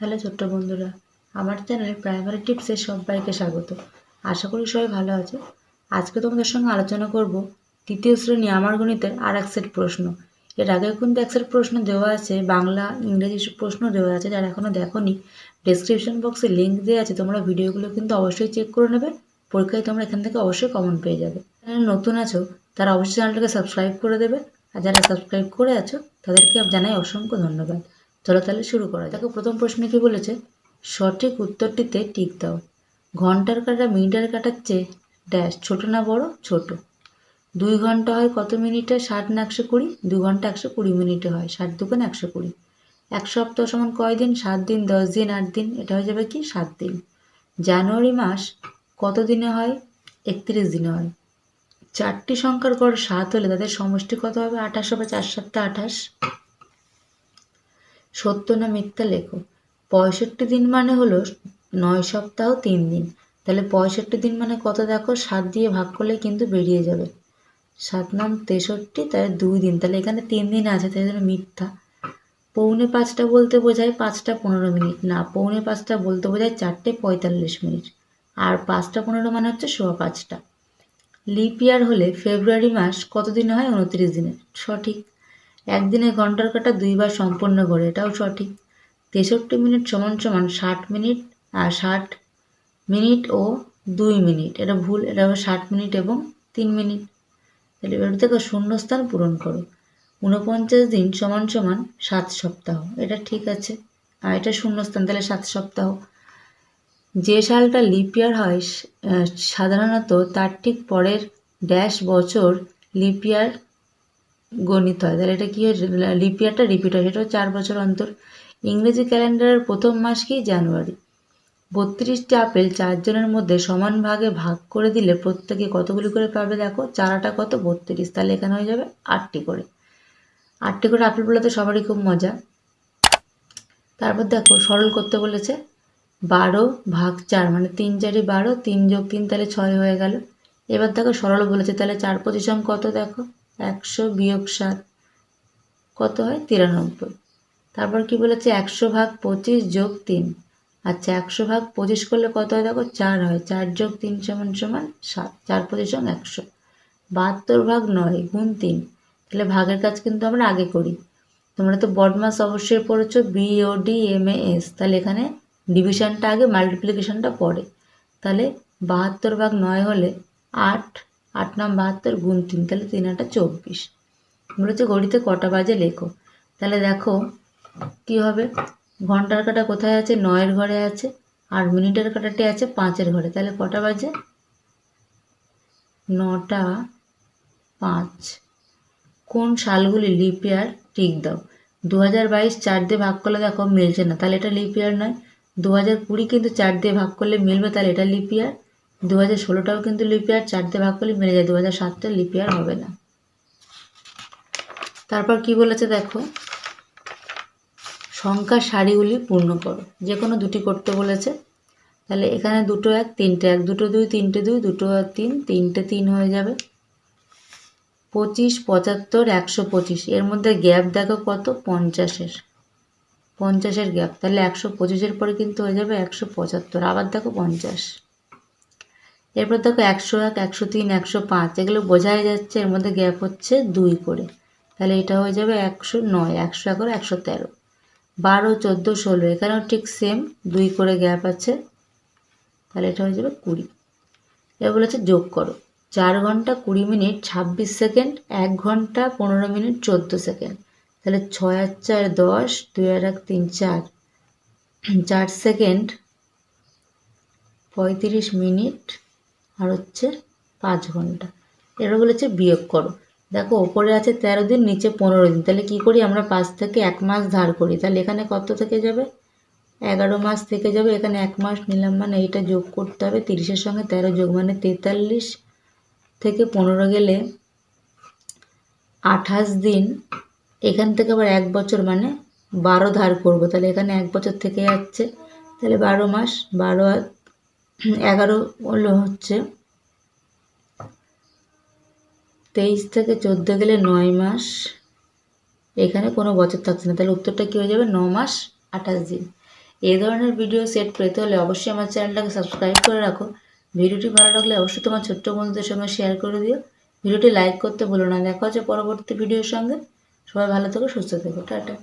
Hello ছোট্ট বন্ধুরা, আমার চ্যানেল প্রাইমারি টিপসে সবাইকে স্বাগত। আশা করি সবাই ভালো আছে। আজকে তোমাদের সঙ্গে আলোচনা করব তৃতীয় শ্রেণি আমার গণিতের আর এক সেট প্রশ্ন। এর আগে কিন্তু এক সেট প্রশ্ন দেওয়া আছে, বাংলা, ইংরেজি প্রশ্ন দেওয়া আছে, যারা এখনও দেখোনি ডেসক্রিপশন বক্সে লিঙ্ক দেওয়া আছে, তোমরা ভিডিওগুলো কিন্তু অবশ্যই চেক করে নেবে, পরীক্ষায় তোমরা এখান থেকে অবশ্যই কমন পেয়ে যাবে। নতুন আছো, তারা অবশ্যই চ্যানেলটাকে সাবস্ক্রাইব করে দেবে, আর যারা সাবস্ক্রাইব করে আছো, তাদেরকে জানাই অসংখ্য ধন্যবাদ। চলো তাহলে শুরু করা দেখো, প্রথম প্রশ্নে কি বলেছে? সঠিক উত্তরটিতে টিক দাও। ঘণ্টার কাটা মিনিটের কাটার চেয়ে ড্যাশ ছোট না বড়? ছোট। দুই ঘণ্টা হয় কত মিনিটে? ষাট না একশো কুড়ি? দু ঘণ্টা একশো কুড়ি মিনিটে হয়। ষাট দুগুণ একশো কুড়ি। এক সপ্তাহ সমান কয় দিন? সাত দিন, দশ দিন, আট দিন। এটা হয়ে যাবে কি? সাত দিন। জানুয়ারি মাস কত দিনে হয়? একত্রিশ দিনে হয়। চারটি সংখ্যার গড় সাত হলে তাদের সমষ্টি কত হবে? আঠাশ হবে, চার সপ্তাহ আঠাশ। সত্য না মিথ্যা লেখো। পঁয়ষট্টি দিন মানে হলো নয় সপ্তাহ তিন দিন। তাহলে পঁয়ষট্টি দিন মানে কত দেখো? সাত দিয়ে ভাগ করলে কিন্তু বেরিয়ে যাবে। সাত নাম তেষট্টি, তাহলে দুই দিন। তাহলে এখানে তিন দিন আছে তাই জন্য মিথ্যা। পৌনে পাঁচটা বলতে বোঝায় পাঁচটা পনেরো মিনিট। না, পৌনে পাঁচটা বলতে বোঝায় চারটে পঁয়তাল্লিশ মিনিট। আর পাঁচটা পনেরো মানে হচ্ছে সোয়া পাঁচটা। লিপ ইয়ার হলে ফেব্রুয়ারি মাস কত দিনে হয়? উনত্রিশ দিনে। সঠিক। একদিনে ঘণ্টার কাটা দুইবার সম্পন্ন করে, এটাও সঠিক। তেষট্টি মিনিট সমান সমান ষাট মিনিট, আর ষাট মিনিট ও দুই মিনিট, এটা ভুল, এটা হবে ষাট মিনিট এবং তিন মিনিট। তাহলে এবার থেকে শূন্যস্থান পূরণ করো। ঊনপঞ্চাশ দিন সমান সমান সাত সপ্তাহ, এটা ঠিক আছে। আর এটা শূন্যস্থান, তাহলে সাত সপ্তাহ। যে সালটা লিপ ইয়ার হয় সাধারণত তার ঠিক পরের ড্যাশ বছর লিপ ইয়ার গণিত হয়। তাহলে এটা কি হয়? লিপ ইয়ারটা রিপিট হয়, সেটা চার বছর অন্তর। ইংরেজি ক্যালেন্ডারের প্রথম মাস কি? জানুয়ারি। বত্রিশটি আপেল চারজনের মধ্যে সমান ভাগে ভাগ করে দিলে প্রত্যেকে কতগুলি করে পাবে দেখো? চারাটা কত? বত্রিশ। তাহলে এখানে হয়ে যাবে আটটি করে। আটটি করে আপেল বলে তো সবারই খুব মজা। তারপর দেখো, সরল করতে বলেছে, বারো ভাগ চার মানে তিন চারি বারো, তিন যোগ তিন, তাহলে ছয় হয়ে গেল। এবার দেখো সরল বলেছে, তাহলে চার পঁচিশম কত দেখো? একশো বিয়োগ সাত, কত হয়? তিরানব্বই। তারপর কি বলেছে? একশো ভাগ পঁচিশ যোগ তিন। আচ্ছা একশো ভাগ পঁচিশ করলে কত হয়? দেখো, চার হয়। চার যোগ তিন সমান সমান সাত। চার পঁচিশ পঁচিশম একশো। বাহাত্তর ভাগ নয় গুণ তিন। তাহলে ভাগের কাজ কিন্তু আমরা আগে করি। তোমরা তো বডমাস অবশ্যই পড়েছো B O D M S তাহলে এখানে ডিভিশনটা আগে মাল্টিপ্লিকেশনটা পড়ে। তাহলে বাহাত্তর ভাগ নয় হলে আট আট নাম বাহাত্তর গুণ তিন, তাহলে তিন আটা চব্বিশ। বলেছে ঘড়িতে কটা বাজে লেখো। তাহলে দেখো কি হবে? ঘণ্টার কাটা কোথায় আছে? নয়ের ঘরে আছে। আর মিনিটের কাটাটি আছে পাঁচের ঘরে। তাহলে কটা বাজে? নটা পাঁচ। কোন সালগুলি লিপ ইয়ার? টিক দাও। দু হাজার বাইশ চার দিয়ে ভাগ করলে দেখো মিলছে না। তাহলে এটা লিপ ইয়ার নয়। দু হাজার কুড়ি কিন্তু চার দিয়ে ভাগ করলে মিলবে, তাহলে এটা লিপ ইয়ার। দু হাজার ষোলোটাও কিন্তু লিপ ইয়ার চার দিয়ে ভাগ করলে মেরে যায় দু হাজার সাতটা লিপ ইয়ার হবে না। তারপর কি বলেছে দেখো? সংখ্যার সারিগুলি পূর্ণ করো। যে কোনো দুটি করতে বলেছে। তাহলে এখানে দুটো এক, তিনটে এক, দুটো দুই, তিনটে দুই, দুটো এক, তিন, তিনটে তিন হয়ে যাবে। পঁচিশ, পঁচাত্তর, একশো পঁচিশ। এর মধ্যে গ্যাপ দেখো কত? পঞ্চাশের। পঞ্চাশের গ্যাপ। তাহলে একশো পঁচিশের পরে কিন্তু হয়ে যাবে একশো পঁচাত্তর। আবার দেখো পঞ্চাশ। এরপর দেখো একশো এক, একশো তিন, একশো পাঁচ, এগুলো বোঝাই যাচ্ছে, এর মধ্যে গ্যাপ হচ্ছে দুই করে। তাহলে এটা হয়ে যাবে একশো নয়, একশো এগারো, একশো তেরো। বারো, চোদ্দ, ষোলো, এখানেও ঠিক সেম দুই করে গ্যাপ আছে। তাহলে এটা হয়ে যাবে কুড়ি। এবার বলেছে যোগ করো। চার ঘণ্টা কুড়ি মিনিট, ছাব্বিশ সেকেন্ড, এক ঘণ্টা পনেরো মিনিট, চোদ্দ সেকেন্ড। তাহলে ছয় আর চার, দশ, দুই আর এক, তিন, চার। চার সেকেন্ড, পঁয়ত্রিশ মিনিট আর হচ্ছে পাঁচ ঘণ্টা। এবার বলেছে বিয়োগ করো। দেখো, ওপরে আছে তেরো দিন, নিচে পনেরো দিন। তাহলে কি করি আমরা পাঁচ থেকে এক মাস ধার করি? তাহলে এখানে কত থেকে যাবে? এগারো মাস থেকে যাবে। এখানে এক মাস নিলাম মানে এইটা যোগ করতে হবে তিরিশের সঙ্গে তেরো যোগ মানে তেতাল্লিশ থেকে পনেরো গেলে আঠাশ দিন। এখান থেকে আবার এক বছর মানে বারো ধার করব। তাহলে এখানে এক বছর থেকে যাচ্ছে। তাহলে বারো মাস, বারো আর এগারো হলো হচ্ছে তেইশ থেকে চোদ্দ গেলে নয় মাস। এখানে কোনো বছর থাকছে না। তাহলে উত্তরটা কী হয়ে যাবে? ন মাস আঠাশ দিন। এই ধরনের ভিডিও সেট পেতে হলে অবশ্যই আমার চ্যানেলটাকে সাবস্ক্রাইব করে রাখো। ভিডিওটি ভালো লাগলে অবশ্যই তোমার ছোট্ট বন্ধুদের সঙ্গে শেয়ার করে দিও। ভিডিওটি লাইক করতে ভুলো না। দেখা হচ্ছে পরবর্তী ভিডিওর সঙ্গে। সবাই ভালো থেকো, সুস্থ থেকো। টাটা।